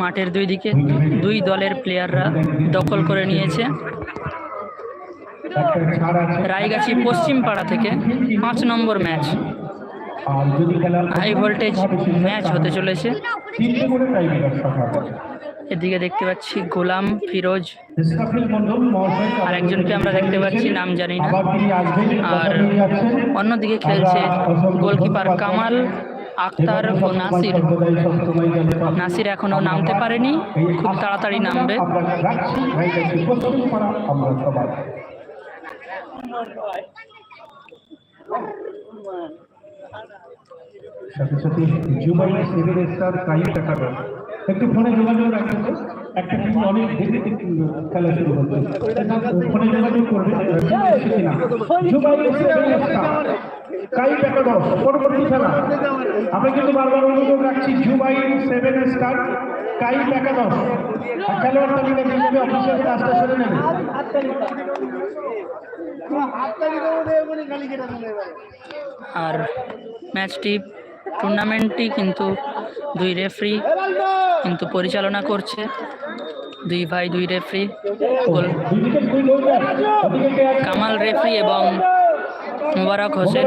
মাঠের দুই দিকে দুই দলের প্লেয়াররা দখল করে নিয়েছে। রায়গাছি পশ্চিম পাড়া থেকে পাঁচ number match. High voltage match হতে চলেছে। এদিকে দেখতে পাচ্ছি গোলাম ফিরোজ আর একজনকে আমরা দেখতে পাচ্ছি নাম জানি না। আর অন্যদিকে খেলছে গোলকিপার কামাল আক্তার ও নাসির। নাসির এখনও নামতে পারেনি খুব তাড়াতাড়ি নামবে। সাথে সাথে জুবাই সেভেন স্টার টাকা একটু ফোনে যোগাযোগ রাখবেন। একটা টিম অনেক দেরিতে খেলা শুরু হচ্ছে ফোনে যোগাযোগ করবে। কাই দশ পরবর্তী খেলা। আমরা কিন্তু বারবার অনুরোধ রাখছি, জুবাই সেভেন স্টার কাই টাকা দশ খেলোয়াড় তালিকা হিসেবে অফিসিয়াল কাজটা সেরে নেবে। আর ম্যাচটি টুর্নামেন্টটি কিন্তু দুই রেফরি কিন্তু পরিচালনা করছে দুই ভাই, দুই রেফরি? কামাল রেফরি এবং মোবারক হোসেন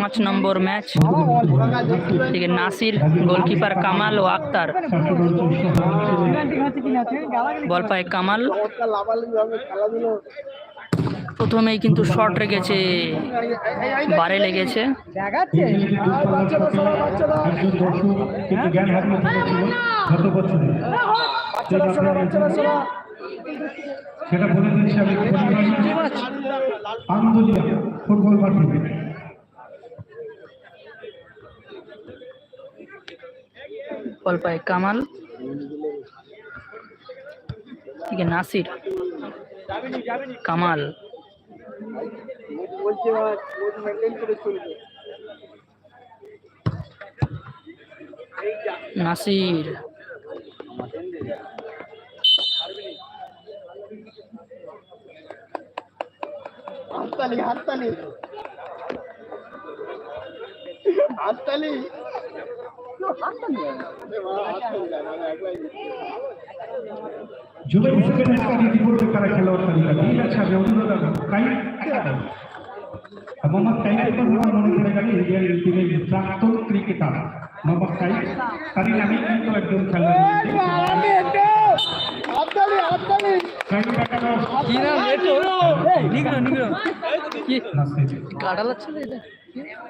পাঁচ নম্বর ম্যাচ। এদিকে নাসির গোলকিপার কামাল ও আক্তার। বল পায় কামাল। প্রথমেই কিন্তু শর্ট রেখেছে বারে লেগেছে। সেটা বলে দিচ্ছি আমি আন্দোলিয়া ফুটবল মাঠে বল পায় কামাল। এদিকে নাসির। কামাল। নাসির। হাততালি হাততালি। হাততালি। সেকেন্ড স্টাডি রিপোর্টে তারা খেলোয়াড় তালিকা। ঠিক আছে আমি অনুরোধ কাই মোহাম্মদ কাইফের কথা মনে পড়ে গেল ইন্ডিয়ান টিমের প্রাক্তন ক্রিকেটার মোহাম্মদ কাইফ তারই নামে কিন্তু একজন খেলোয়াড় হাততালি হাততালি কাইফ একাডেমি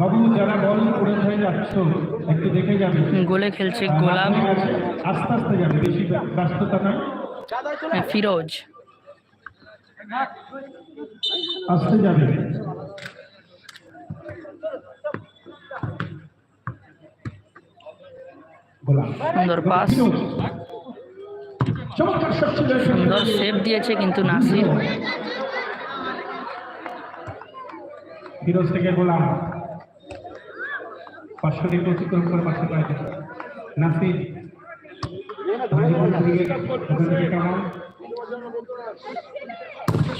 বাবু যারা বল হয়ে যাচ্ছ একটু দেখে যাবে। গোলে খেলছে গোলাম আস্তে আস্তে যাবে বেশি ব্যস্ততা নয়। ফিরোজ। আস্তে যাবে। সুন্দর পাস সুন্দর সেভ দিয়েছে কিন্তু নাসির। ফিরোজ থেকে গোলাম পাঁচশো দিন অতিক্রম করে পাশে পায় নাসির কেমন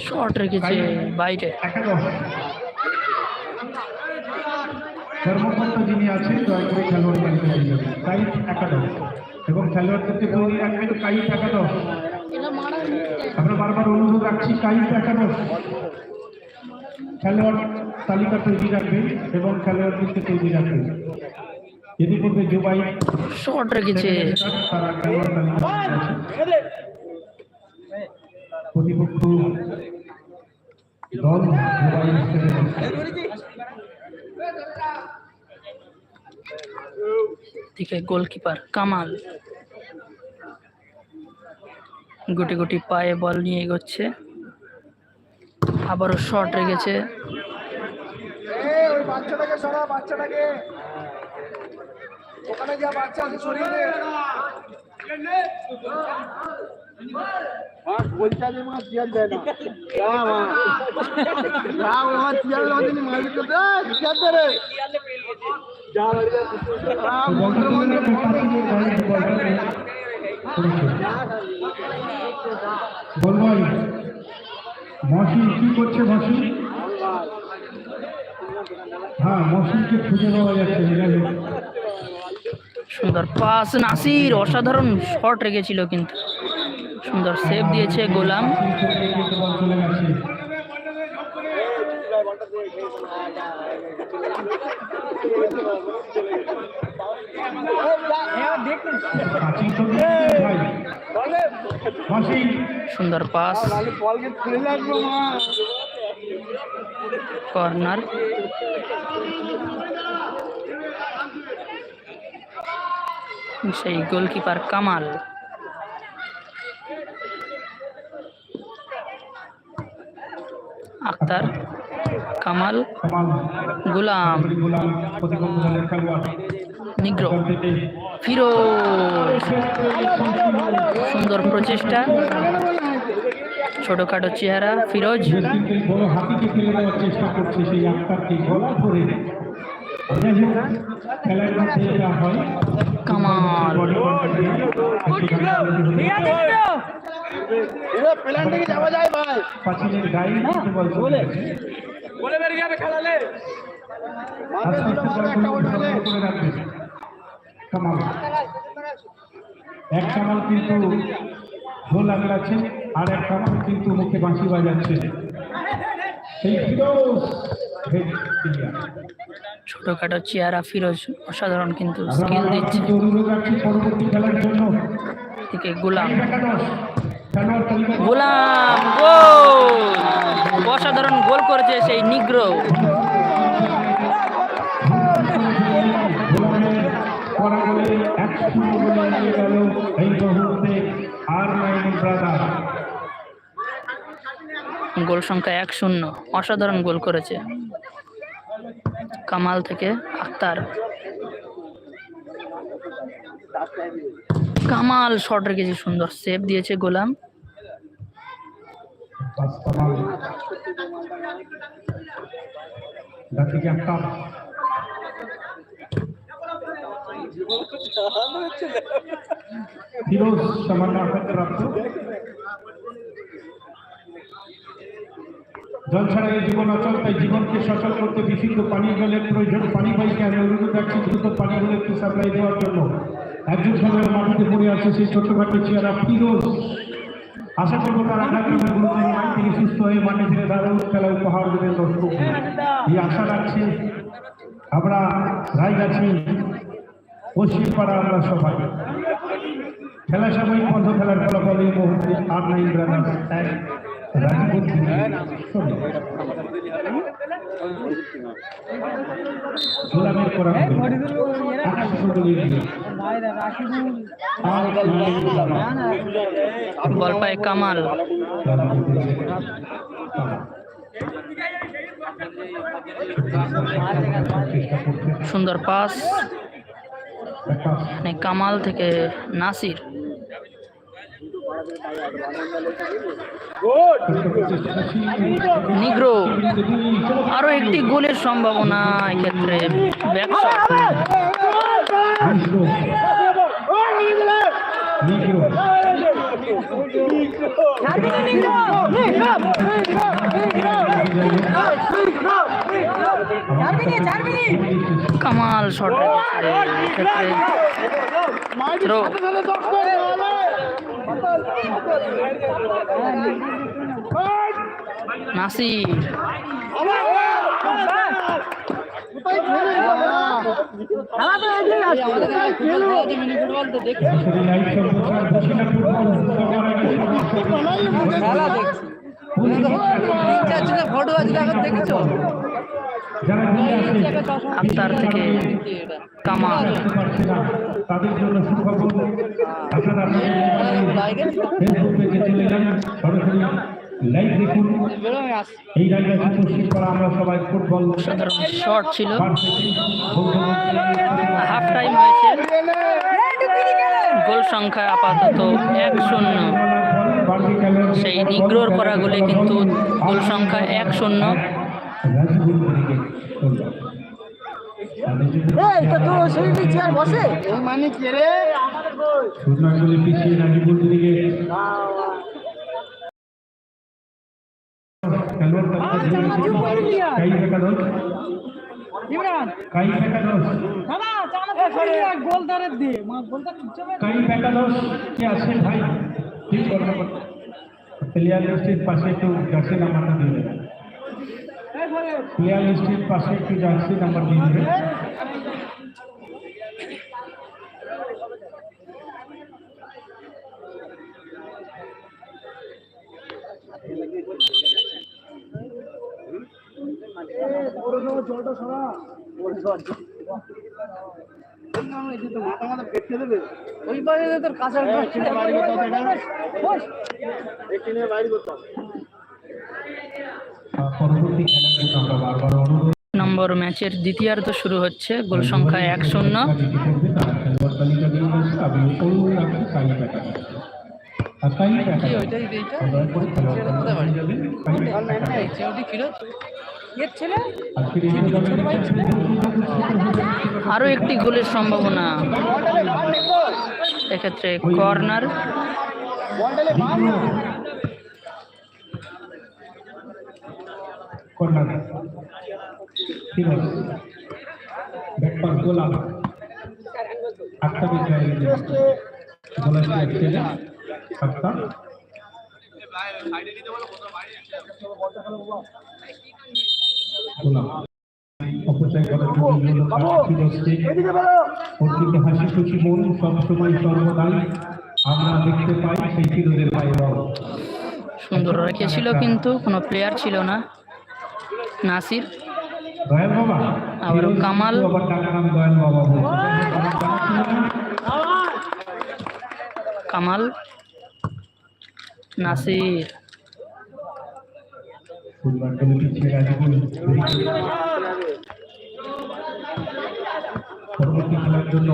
শট রেখেছে বাইরে। একাদশ। কর্মকর্তা যিনি আছেন দয়া করে খেলোয়াড় তালিকা দিয়ে যাবেন। তাই একাদশ। এবং খেলোয়াড়দেরকে তৈরি রাখবেন কাইট একাদশ। আমরা বারবার অনুরোধ রাখছি কাইট একাদশ। খেলোয়াড় তালিকা তৈরি রাখবেন এবং খেলোয়াড়দেরকে তৈরি রাখবেন। ইতিমধ্যে জুবাই শর্ট রেখেছে। প্রতিপক্ষ দল জুবাই দিকে গোলকিপার কামাল। গুটি গুটি পায়ে বল নিয়ে এগোচ্ছে। আবারও শর্ট রেখেছে। ওই বাচ্চাটাকে সরা বাচ্চাটাকে। ওখানে যা বাচ্চা আছে সরিয়ে দে। মাছ বলছে যে মাছ চেয়ার দেয় না। যা মা। যা ও আমার চেয়ার লাগেনি মালিক তো দে চেয়ার দে রে। যা বাড়ি যা। আ, মন্ত্র মন্ত্র বলবাই কি করছে মহসিন হ্যাঁ মহসিনকে খুঁজে পাওয়া যাচ্ছে সুন্দর পাস নাসির অসাধারণ শট রেখেছিল কিন্তু। সুন্দর সেভ দিয়েছে গোলাম। মহসিন সুন্দর পাস। কর্নার। সেই গোলকিপার কামাল। আক্তার কামাল গোলাম নিগ্র। এখান সুন্দর প্রচেষ্টা। ছোটখাটো চেহারা ফিরোজ। বড় হাতিকে ফেলে দেওয়ার চেষ্টা করছে সেই আক্তারকে গলা ধরে। খেলার মধ্যে যা হয়। কামাল। বডি কন্ট্রোল এরা প্ল্যান থেকে যাওয়া যায় ভাই পাঁচিলের গায়ে কিছু বল। চলে গেছে। বলে বেরিয়ে যাবে খেলালে। আস্তে আস্তে বলগুলো সংগ্রহ করে রাখবে। কামাল। এক কামাল কিন্তু ঢোল আগলাচ্ছে আর এক কামাল কিন্তু মুখে বাঁশি বাজাচ্ছে। সেই ফিরোজ ছোটখাটো চেহারা ফিরোজ অসাধারণ কিন্তু স্কিল দিচ্ছে। কিন্তু পরবর্তী খেলার জন্য। দিকে গোলাম। গোলাম গোল! অসাধারণ গোল করেছে সেই নিগ্র। করা বলে এক শূন্য বলে এগিয়ে গেল এই মুহূর্তে আর নাইন ব্রাদার গোল সংখ্যা এক শূন্য। অসাধারণ গোল করেছে। কামাল থেকে আক্তার। কামাল শট রেখেছে সুন্দর সেভ দিয়েছে গোলাম। ফিরোজ সামান্য জল ছাড়া এই জীবন অচল, তাই জীবনকে সচল করতে বিশুদ্ধ পানীয় জলের প্রয়োজন। পানি পাইকে আমি অনুরোধ রাখছি, দ্রুত পানি হলে একটু সাপ্লাই দেওয়ার জন্য। একজন সময় মাটিতে পড়ে আছে, সেই ছোটখাটো চেহারা ফিরোজ। আশা করব তার আঘাত তিনি সুস্থ হয়ে মাঠে ফিরে দারুণ খেলা উপহার দেবেন দর্শককে এই আশা রাখছি আমরা রায়গাছি পশ্চিমপাড়া আমরা সবাই। খেলা সময় বন্ধ খেলার ফলাফল এই মুহূর্তে আর নাইন ব্রাদার্স এক রাজপুত শূন্য। গোলামের করা একশো ষোলো এগিয়ে। আর নাইন ব্রাদার্স। বল পায় কামাল সুন্দর পাস মানে কামাল থেকে নাসির নিগ্রো আরও একটি গোলের সম্ভাবনা এক্ষেত্রে কামাল শট রেখেছে ফুটবল সবার আগে ফটো আছে এখন দেখেছ? আক্তার থেকে কামাল। তাদের জন্য সুখবর আপনারা ফেসবুক পেজে চলে যান সরাসরি লাইভ দেখুন। এই জায়গায় উপস্থিত করা আমরা সবাই ফুটবল সাধারণ শট ছিল। হাফ টাইম হয়েছে। গোল সংখ্যা আপাতত এক শূন্য সেই নিগ্রোর করা গোলে কিন্তু গোল সংখ্যা এক শূন্য বসে? এই মানে কে রে? পিছিয়ে নাজিবুল দিকে। খেলোয়াড় ইমরান। কাই মা কাই কে আছে? ভাই ঠিক প্লেয়ার পাশে একটু জার্সি নাম্বারটা দিয়ে দেবে। প্লেয়ার লিস্টের পাশে একটু জার্সি নাম্বার দিয়ে দেবে জলটা সরা মাথা মাথা পেটে দেবে ওই পাশে তোর কাঁচা বাড়ি করতে হবে। নম্বর ম্যাচের দ্বিতীয়ার্ধ শুরু হচ্ছে, গোল সংখ্যা এক শূন্য। যেটি একটি গোলের সম্ভাবনা। এক্ষেত্রে আর দয়া করে খেলোয়াড় তালিকা দিয়ে দেবেন কাই একাদশ ওটি ফিরত এর ছেলে আজকের এই টুর্নামেন্টে আরও একটি গোলের সম্ভাবনা এক্ষেত্রে কর্নার কর্নার গোলাম গোলাম গোলাম অপচয় করার জন্য ওর হাসি খুশি মন সবসময় সর্বদাই। আমরা দেখতে পাই সেই সুন্দর রেখেছিল কিন্তু কোনো প্লেয়ার ছিল না। নাসির। আবার কামাল। কামাল নাসির। পরবর্তী খেলার জন্য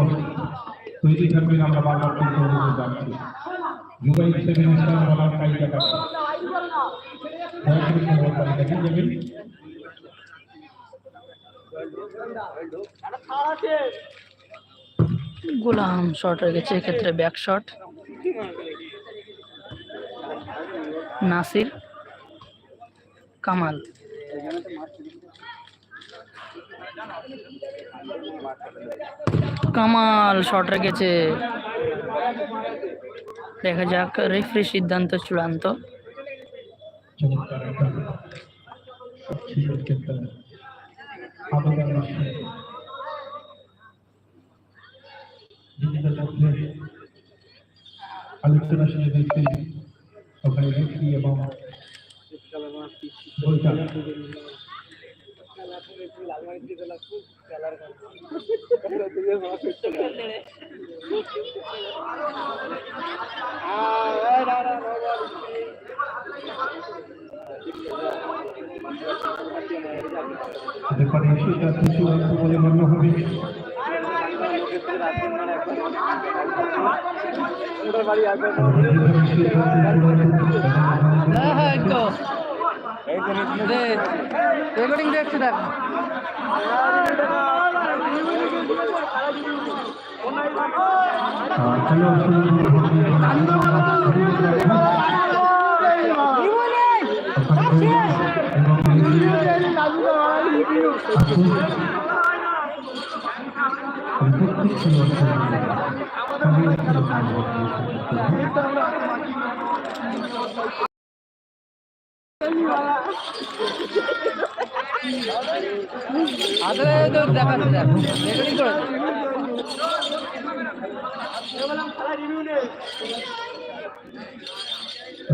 তৈরি থাকবেন আমরা বারবার কিন্তু জানাচ্ছি মোবাইল সেভেন স্টার বলার খেলোয়াড় তালিকা দিয়ে গোলাম শট রেখেছে এক্ষেত্রে back shot Nasir, Kamal. Kamal shot রেখেছে দেখা যাক রেফারি সিদ্ধান্ত চূড়ান্ত। আবেদন আসছে নিজেদের মধ্যে আলোচনা শুনে দেখছি ওখানে রেফরি এবং গোলটা ব্যাপারে সেটা চূড়ান্ত বলে গণ্য হবে। হ্যাঁ হ্যাঁ রেকর্ডিং দেখছে দেখ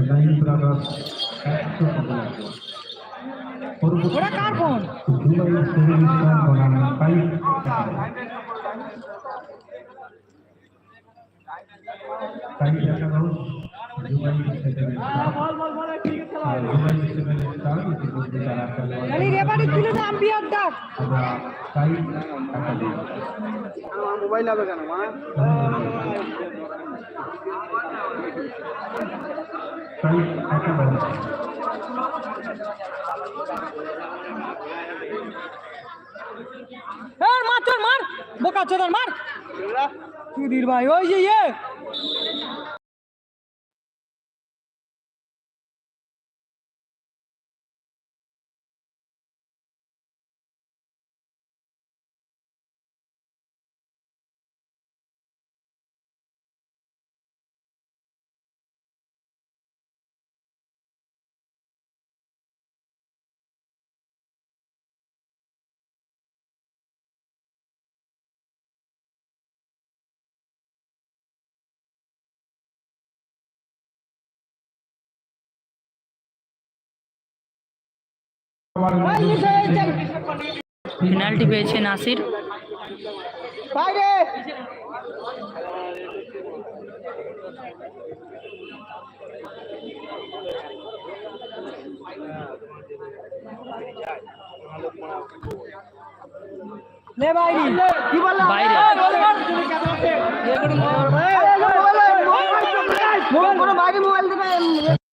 নাইন ব্রাদার্স একশো ওরা কার ফোন জুলাই সেভেন স্টার বনাম ফাইভ ফাইভ টাকা দাও July seven star July seven star ইতিমধ্যে তারা খেলোয়াড় খালি রেবারি ছিল না আম্পিয়ার ডাক। আমরা ফাইভ টাকা দিই আমার মোবাইল হবে কেন মা ফাইভ টাকা দাও হ্যাঁ মার চল মার বোকা চোদন মার। সুধীর ভাই ওই যে ইয়ে। পেনাল্টি পেয়েছে নাসির। বাইরে। লে বাইরে। কি বললা? বাইরে। Mobile mobile mobile. মোবাইল দিবে।